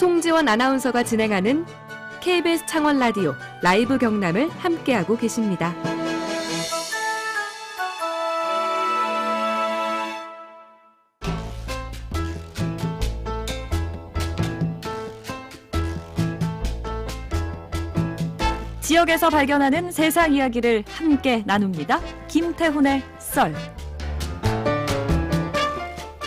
송지원 아나운서가 진행하는 KBS 창원 라디오 라이브 경남을 함께하고 계십니다. 지역에서 발견하는 세상 이야기를 함께 나눕니다. 김태훈의 썰.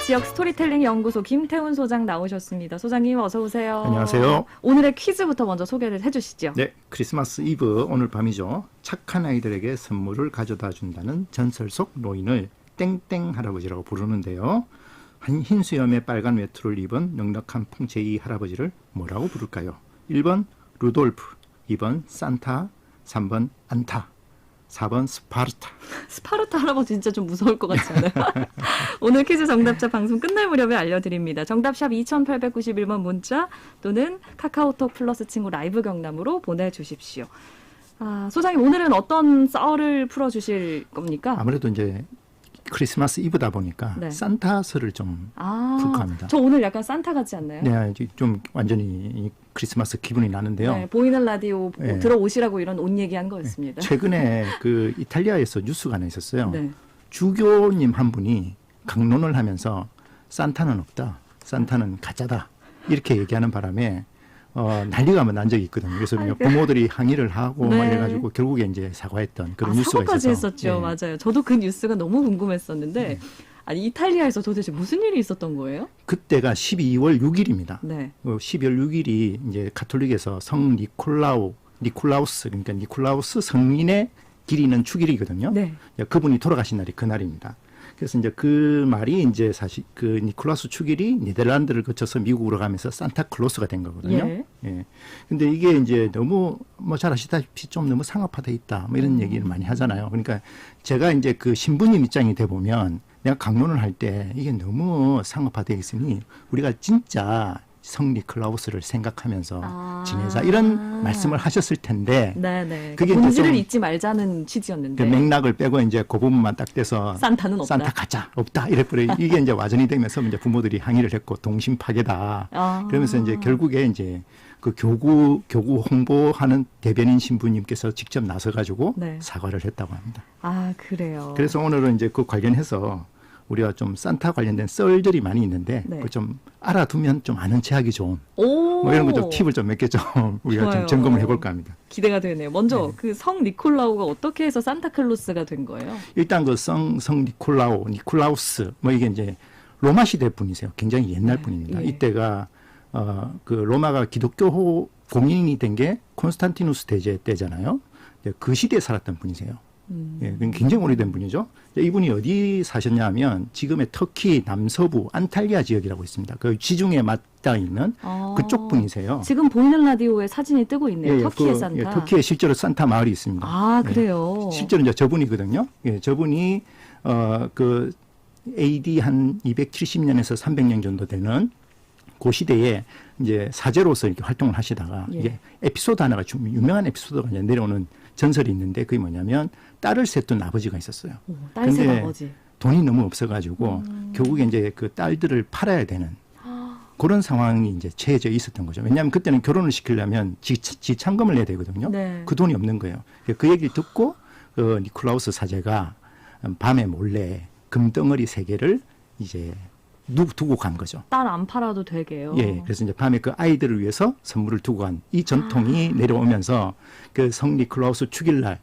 지역 스토리텔링 연구소 김태훈 소장 나오셨습니다. 소장님 어서 오세요. 안녕하세요. 오늘의 퀴즈부터 먼저 소개를 해주시죠. 네, 크리스마스 이브 오늘 밤이죠. 착한 아이들에게 선물을 가져다 준다는 전설 속 노인을 땡땡 할아버지라고 부르는데요. 한 흰 수염에 빨간 외투를 입은 넉넉한 풍채이 할아버지를 뭐라고 부를까요? 1번 루돌프, 2번 산타, 3번 안타, 4번 스파르타. 스파르타 할아버지 진짜 좀 무서울 것 같지 않아요? 오늘 퀴즈 정답자 방송 끝날 무렵에 알려드립니다. 정답샵 2891번 문자 또는 카카오톡 플러스 친구 라이브 경남으로 보내주십시오. 아, 소장님 오늘은 어떤 썰을 풀어주실 겁니까? 아무래도 이제 크리스마스 이브다 보니까 네. 산타설을 좀 아, 풀까 합니다. 저 오늘 약간 산타 같지 않나요? 네, 좀 완전히 이 크리스마스 기분이 나는데요. 네, 보이는 라디오 네. 들어오시라고 이런 옷 얘기한 거였습니다. 최근에 그 이탈리아에서 뉴스가 하나 있었어요. 네. 주교님 한 분이 강론을 하면서 산타는 없다, 산타는 가짜다 이렇게 얘기하는 바람에 어, 난리가 한번 난 적이 있거든요. 그래서 아이고. 부모들이 항의를 하고 막 네. 이래가지고 결국에 이제 사과했던 그런 아, 뉴스가 사고까지 있어서 했었죠. 네. 맞아요. 저도 그 뉴스가 너무 궁금했었는데 네. 아니 이탈리아에서 도대체 무슨 일이 있었던 거예요? 그때가 12월 6일입니다. 네. 어, 12월 6일이 이제 가톨릭에서 성 니콜라우 니콜라우스 그러니까 니콜라우스 성인의 기리는 축일이거든요. 네. 그분이 돌아가신 날이 그 날입니다. 그래서 이제 그 말이 이제 사실 그 니콜라스 축일이 네덜란드를 거쳐서 미국으로 가면서 산타클로스가 된 거거든요. 예. 예. 근데 이게 이제 너무 뭐 잘 아시다시피 좀 너무 상업화돼 있다. 뭐 음. 이런 얘기를 많이 하잖아요. 그러니까 제가 이제 그 신부님 입장이 돼 보면 내가 강론을 할 때 이게 너무 상업화돼 있으니 우리가 진짜 성 니콜라우스를 생각하면서 아. 지내자 이런 말씀을 하셨을 텐데 네, 네. 그게 그 이제 본질을 좀 잊지 말자는 그 취지였는데 맥락을 빼고 이제 그 부분만 딱 떼서 산타는 없다. 산타 가짜 없다 이래버려 이게 이제 와전이 되면서 이제 부모들이 항의를 했고 동심 파괴다 아. 그러면서 이제 결국에 이제 그 교구 교구 홍보하는 대변인 신부님께서 직접 나서 가지고 네. 사과를 했다고 합니다. 아 그래요. 그래서 오늘은 이제 그 관련해서 우리가 좀 산타 관련된 썰들이 많이 있는데 네. 그걸 좀 알아두면 좀 아는 체하기 좋은 오. 뭐 이런 거 좀 팁을 좀 몇 개 좀 우리가 좋아요. 좀 점검을 해볼까 합니다. 기대가 되네요. 먼저 네. 그성 니콜라우가 어떻게 해서 산타클로스가 된 거예요? 일단 그성성 니콜라오 니콜라우스 뭐 이게 이제 로마 시대 분이세요. 굉장히 옛날 네, 분입니다. 예. 이때가 어 그 로마가 기독교 공인이 된 게 콘스탄티누스 대제 때잖아요. 그 시대에 살았던 분이세요. 음. 예, 굉장히 오래된 분이죠. 이분이 어디 사셨냐면 지금의 터키 남서부 안탈리아 지역이라고 있습니다. 그 지중해 맞닿아 있는 아. 그쪽 분이세요. 지금 보이는 라디오에 사진이 뜨고 있네요. 터키의 그, 산타. 예, 터키에 실제로 산타 마을이 있습니다. 아 예. 그래요. 실제로 이제 저분이거든요. 예, 저분이 어 그 AD 한 270년에서 300년 정도 되는 그 시대에 이제 사제로서 이렇게 활동을 하시다가 예. 이게 에피소드 하나가 좀 유명한 에피소드가 이제 내려오는 전설이 있는데 그게 뭐냐면 딸을 셋둔 아버지가 있었어요. 오, 근데 아버지. 돈이 너무 없어가지고 음. 결국에 이제 그 딸들을 팔아야 되는 그런 상황이 이제 처해져 있었던 거죠. 왜냐하면 그때는 결혼을 시키려면 지, 지 참금을 내야 되거든요. 네. 그 돈이 없는 거예요. 그 얘기를 듣고 그 니콜라우스 사제가 밤에 몰래 금덩어리 세 개를 이제 누, 두고 간 거죠. 딸 안 팔아도 되게요. 예, 그래서 이제 밤에 그 아이들을 위해서 선물을 두고 간 이 전통이 아. 내려오면서 그성 니콜라우스 축일날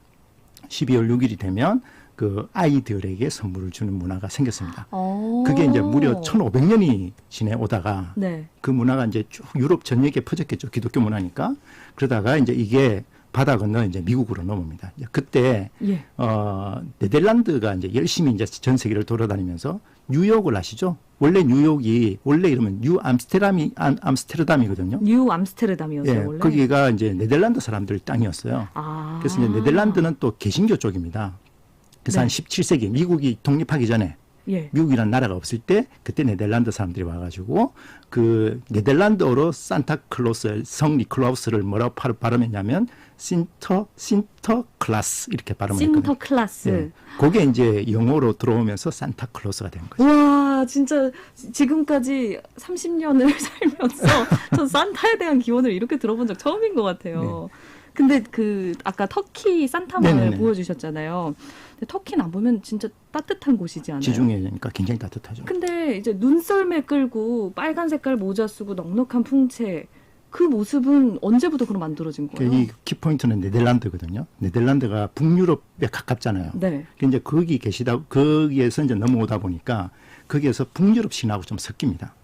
12월 6일이 되면 그 아이들에게 선물을 주는 문화가 생겼습니다. 어. 그게 이제 무려 1500년이 지내오다가 네. 그 문화가 이제 쭉 유럽 전역에 퍼졌겠죠. 기독교 문화니까. 그러다가 이제 이게 바다 건너 이제 미국으로 넘어옵니다. 그때 예. 어 네덜란드가 이제 열심히 이제 전 세계를 돌아다니면서 뉴욕을 아시죠? 원래 뉴욕이 원래 이러면 뉴 암스테르담이 암, 암스테르담이거든요. 뉴 암스테르담이었어요 예, 원래. 거기가 이제 네덜란드 사람들 땅이었어요. 아. 그래서 이제 네덜란드는 또 개신교 쪽입니다. 그래서 네. 한 17세기 미국이 독립하기 전에 예. 미국이라는 나라가 없을 때 그때 네덜란드 사람들이 와가지고 그 네덜란드어로 산타클로스 성 니클라우스를 뭐라고 발- 발음했냐면 신터 신터 클라스 이렇게 발음했거든요. 신터 클라스. 예. 그게 이제 영어로 들어오면서 산타클로스가 된 거죠. 와, 진짜 지금까지 30년을 살면서 전 산타에 대한 기원을 이렇게 들어본 적 처음인 것 같아요. 근데 그 아까 터키 산타 마을 네네네. 보여주셨잖아요. 근데 터키는 안 보면 진짜 따뜻한 곳이지 않아요? 지중해니까 굉장히 따뜻하죠. 근데 이제 눈썰매 끌고 빨간 색깔 모자 쓰고 넉넉한 풍채 그 모습은 언제부터 그럼 만들어진 거예요? 이 키포인트는 네덜란드거든요. 네덜란드가 북유럽에 가깝잖아요. 네. 그 이제 거기 계시다 거기에서 이제 넘어오다 보니까 거기에서 북유럽 신화하고 좀 섞입니다.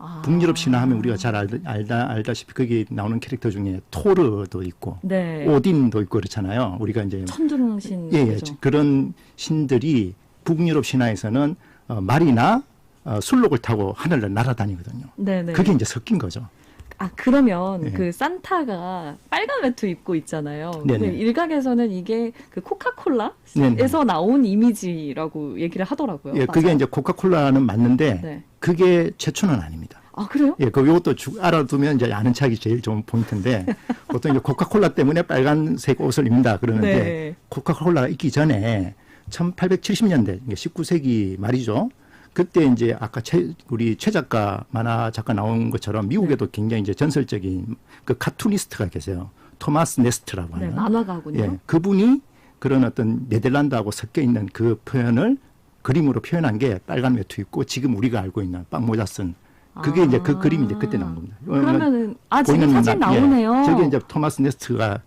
아. 북유럽 신화 하면 우리가 잘 알다, 알다 알다시피 거기 나오는 캐릭터 중에 토르도 있고 네. 오딘도 있고 그렇잖아요. 우리가 이제 천둥신 예, 예 거죠. 그런 신들이 북유럽 신화에서는 어, 말이나 어, 술록을 타고 하늘을 날아다니거든요. 네네. 그게 이제 섞인 거죠. 아 그러면 네. 그 산타가 빨간 외투 입고 있잖아요. 네네. 근데 일각에서는 이게 그 코카콜라에서 네네. 나온 이미지라고 얘기를 하더라고요. 예, 그게 맞아요? 이제 코카콜라는 맞는데 네. 그게 최초는 아닙니다. 아 그래요? 예, 그 요것도 주- 알아두면 이제 아는 척이 제일 좋은 포인트인데 보통 이제 코카콜라 때문에 빨간색 옷을 입는다 그러는데 네. 코카콜라가 있기 전에 1870년대 19세기 말이죠. 그때 이제 아까 최, 우리 최 작가 만화 작가 나온 것처럼 미국에도 네. 굉장히 이제 전설적인 그 카투니스트가 계세요. 토마스 네스트라고 네, 하는. 만화가군요. 예, 그분이 그런 어떤 네덜란드하고 섞여 있는 그 표현을 그림으로 표현한 게 빨간 외투 입고 지금 우리가 알고 있는 빵 모자 쓴 그게 아. 이제 그 그림이 이제 그때 나온 겁니다. 그러면은 아 지금 사진 나- 예, 나오네요. 저게 이제 토마스 네스트가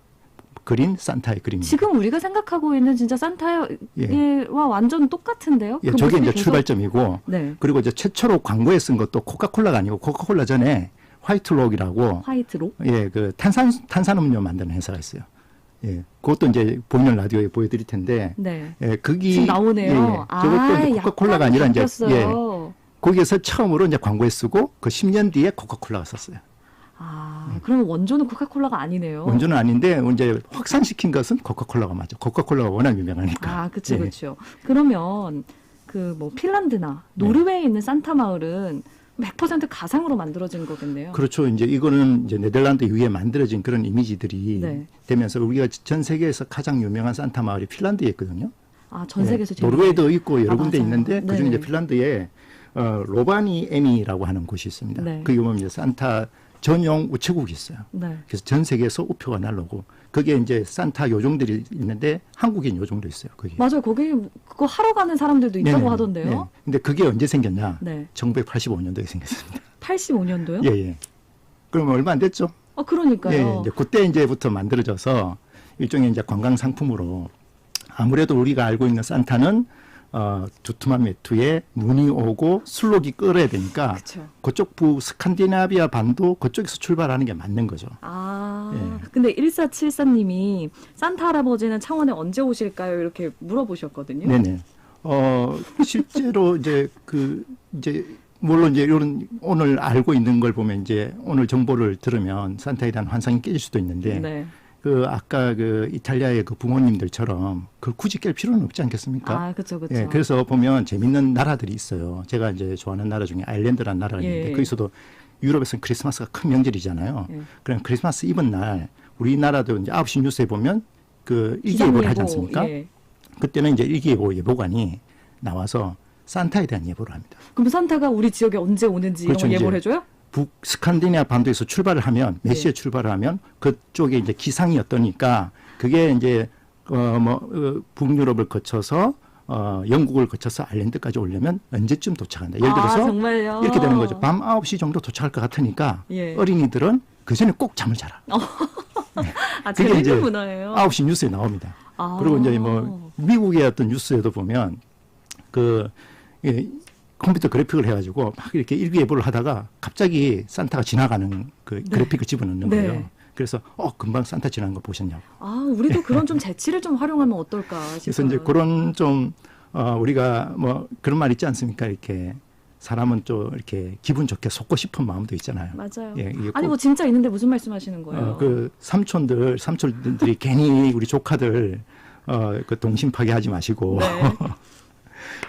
그린 산타의 그림입니다. 지금 우리가 생각하고 있는 진짜 산타와 예. 완전 똑같은데요? 예, 그 저게 이제 계속- 출발점이고 네. 그리고 이제 최초로 광고에 쓴 것도 코카콜라가 아니고 코카콜라 전에 화이트록이라고 화이트로. 예, 그 탄산 탄산음료 만드는 회사가 있어요. 예, 그것도 이제 보이는 라디오에 보여드릴 텐데, 네. 예, 거기 지금 나오네요. 예, 예. 아, 저것도 이제 코카콜라가 아니라 이제 예, 바뀌었어요. 거기에서 처음으로 이제 광고에 쓰고 그 10년 뒤에 코카콜라가 썼어요. 아, 그러면 원조는 코카콜라가 아니네요. 원조는 아닌데 이제 확산시킨 것은 코카콜라가 맞죠. 코카콜라가 워낙 유명하니까. 아, 그렇죠, 예. 그렇죠. 그러면 그 뭐 핀란드나 네. 노르웨이에 있는 산타 마을은 100% 가상으로 만들어진 거겠네요. 그렇죠. 이제 이거는 이제 네덜란드 위에 만들어진 그런 이미지들이 네. 되면서 우리가 전 세계에서 가장 유명한 산타 마을이 핀란드에 있거든요. 아, 전 세계에서 네. 노르웨이도 있고 여러 아, 군데 맞아요. 있는데 그중에 네. 이제 핀란드에 어, 로바니 에미라고 하는 곳이 있습니다. 네. 그게 보면 이제 산타 전용 우체국이 있어요. 네. 그래서 전 세계에서 우표가 날라오고 그게 이제 산타 요정들이 있는데 한국인 요정도 있어요. 거기. 맞아요. 거기 그거 하러 가는 사람들도 있다고 네네. 하던데요. 네. 근데 그게 언제 생겼냐? 네. 1985년도에 생겼습니다. 85년도요? 예, 예. 그러면 얼마 안 됐죠? 아, 그러니까요. 예, 예. 이제 그때 이제부터 만들어져서 일종의 이제 관광 상품으로 아무래도 우리가 알고 있는 산타는 어, 두툼한 외투에 눈이 오고 술록이 끓어야 되니까 그렇죠. 그쪽 부 스칸디나비아 반도 그쪽에서 출발하는 게 맞는 거죠. 아, 예. 근데 1474님이 산타 할아버지는 창원에 언제 오실까요? 이렇게 물어보셨거든요. 네네. 어, 실제로 이제 그 이제 물론 이제 이런 오늘 알고 있는 걸 보면 이제 오늘 정보를 들으면 산타에 대한 환상이 깨질 수도 있는데 네. 그 아까 그 이탈리아의 그 부모님들처럼 그걸 굳이 깰 필요는 없지 않겠습니까? 아, 그렇죠, 그렇죠. 예, 그래서 보면 재밌는 나라들이 있어요. 제가 이제 좋아하는 나라 중에 아일랜드라는 나라가 있는데 예. 거기서도 유럽에서는 크리스마스가 큰 명절이잖아요. 예. 그럼 크리스마스 이브 날 우리나라도 이제 9시 뉴스에 보면 그 일기예보를 하지 않습니까? 예. 그때는 이제 일기예보 예보관이 나와서 산타에 대한 예보를 합니다. 그럼 산타가 우리 지역에 언제 오는지 그렇죠, 예보를. 해줘요? 북 스칸디네아 반도에서 출발을 하면 몇 네. 시에 출발을 하면 그쪽에 이제 기상이 어떠니까 그게 이제 어뭐 어, 북유럽을 거쳐서 어 영국을 거쳐서 아일랜드까지 오려면 언제쯤 도착한다. 예를 아, 들어서 정말요? 이렇게 되는 거죠. 밤 9시 정도 도착할 것 같으니까 예. 어린이들은 그 전에 꼭 잠을 자라. 아, 그게 이제 문화예요. 9시 뉴스에 나옵니다. 아. 그리고 이제 뭐 미국의 어떤 뉴스에도 보면 그 예, 컴퓨터 그래픽을 해가지고 막 이렇게 일기예보를 하다가 갑자기 산타가 지나가는 그 그래픽을 집어넣는 네. 거예요. 그래서 어 금방 산타 지나간 거 보셨냐고. 아, 우리도 그런 좀 재치를 좀 활용하면 어떨까 싶어요. 그래서 이제 그런 좀 어, 우리가 뭐 그런 말 있지 않습니까? 이렇게 사람은 좀 이렇게 기분 좋게 속고 싶은 마음도 있잖아요. 맞아요. 예, 아니 꼭, 뭐 진짜 있는데 무슨 말씀하시는 거예요? 어, 그 삼촌들 삼촌들이 괜히 우리 조카들 어, 그 동심 파괴하지 마시고 네.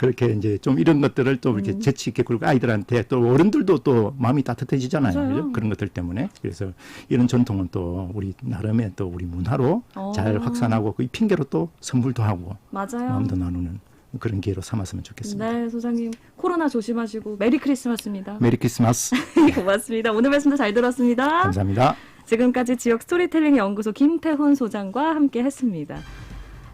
그렇게 이제 좀 이런 것들을 또 음. 이렇게 재치 있게 그리고 아이들한테 또 어른들도 또 마음이 따뜻해지잖아요. 그죠? 그런 것들 때문에 그래서 이런 전통은 또 우리 나름의 또 우리 문화로 어. 잘 확산하고 그 핑계로 또 선물도 하고 맞아요. 마음도 나누는 그런 기회로 삼았으면 좋겠습니다. 네, 소장님 코로나 조심하시고 메리 크리스마스입니다. 메리 크리스마스 고맙습니다. 오늘 말씀도 잘 들었습니다. 감사합니다. 지금까지 지역 스토리텔링 연구소 김태훈 소장과 함께 했습니다.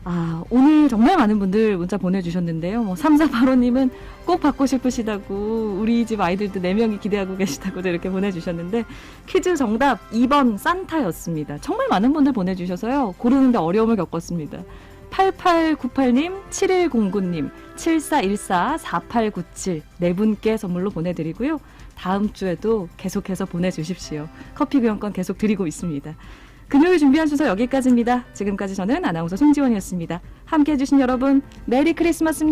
아, 오늘 정말 많은 분들 문자 보내주셨는데요. 뭐, 3485님은 꼭 받고 싶으시다고, 우리 집 아이들도 4명이 기대하고 계시다고 이렇게 보내주셨는데, 퀴즈 정답 2번 산타였습니다. 정말 많은 분들 보내주셔서요. 고르는데 어려움을 겪었습니다. 8898님, 7109님, 7414, 4897, 네 분께 선물로 보내드리고요. 다음 주에도 계속해서 보내주십시오. 커피 교환권 계속 드리고 있습니다. 금요일 준비한 순서 여기까지입니다. 지금까지 저는 아나운서 송지원이었습니다. 함께 해 주신 여러분, 메리 크리스마스입니다.